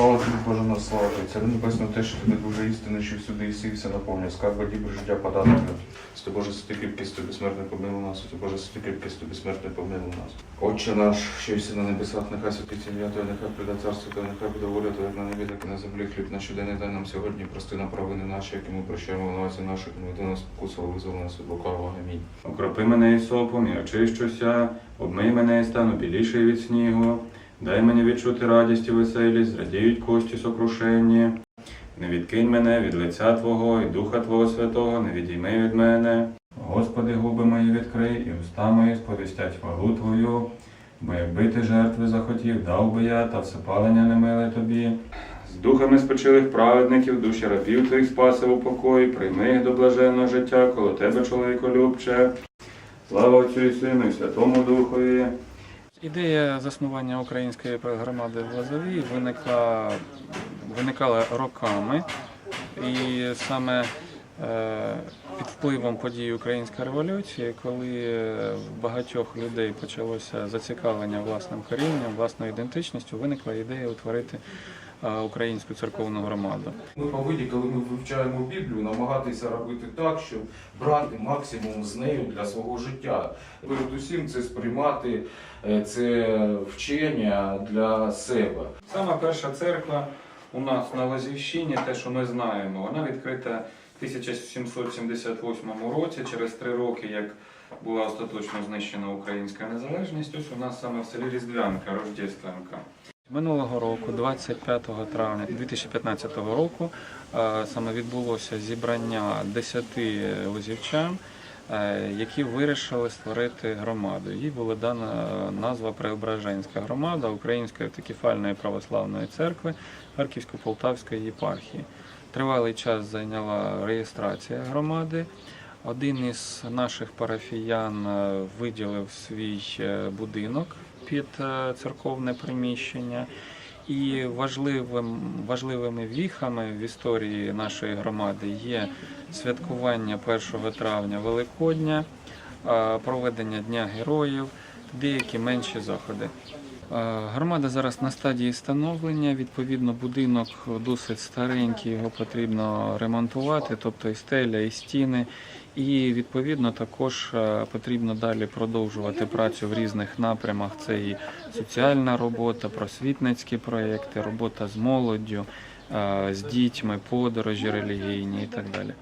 Слава тобі, Боже, нас слава. Царю небесно, те, що ти дуже істинно, що всюди і сився наповнює. Скарби дібр життя подати. Сти Боже, святи кріпкість, тобі смертне помилуй нас. Сти Боже, святи кріпкість, тобі смертне помилуй нас. Отче наш, що єси на небесах, нехай святиться ім'я Твоє, нехай прийде царство Твоє, нехай буде воля Твоя, як на небі, так і на землі. Хліб наш щоденний дай нам сьогодні, прости нам провини наші, які ми прощаємо винуватцям наших, і не веди нас в спокусу, визволи нас від лукавого. Амінь. Окропи мене ісопом, і очищуся, обмий мене і стану біліший від снігу. Дай мені відчути радість і веселість, зрадіють кості сокрушенні. Не відкинь мене від лиця Твого і Духа Твого Святого, не відійми від мене. Господи, губи мої відкрий, і уста мої сповістять хвалу Твою. Бо якби ти жертви захотів, дав би я, та всепалення не миле тобі. З духами спочилих праведників, душі рабів твоїх спасив у покої, прийми їх до блаженного життя, коло тебе, чоловіколюбче. Слава Отцю і Сину, і Святому Духові. Ідея заснування української громади в Лазові виникла, виникала роками, і саме е, під впливом подій Української революції, коли е, в багатьох людей почалося зацікавлення власним корінням, власною ідентичністю, виникла ідея утворити українську церковну громаду. Ми повинні, коли ми вивчаємо Біблію, намагатися робити так, щоб брати максимум з нею для свого життя. Передусім, це сприймати е, це вчення для себе. Сама перша церква у нас на Лозівщині, те, що ми знаємо, вона відкрита в 1778 році, через три роки, як була остаточно знищена українська незалежність. Ось у нас саме в селі Різдвянка, Рождественка. Минулого року, 25 травня 2015 року, е, саме відбулося зібрання 10 лозівчан, е, які вирішили створити громаду. Їй була дана назва Преображенська громада Української автокефальної православної церкви Харківсько-Полтавської єпархії. Тривалий час зайняла реєстрація громади. Один із наших парафіян е, виділив свій е, будинок під е, церковне приміщення. І важливим, важливими віхами в історії нашої громади є святкування 1 травня Великодня, проведення Дня Героїв, деякі менші заходи. Громада зараз на стадії становлення. Відповідно, будинок досить старенький, його потрібно ремонтувати, тобто і стеля, і стіни. І відповідно також е, потрібно далі продовжувати працю в різних напрямах. Це і соціальна робота, просвітницькі проекти, робота з молоддю, е, з дітьми, подорожі релігійні і так далі.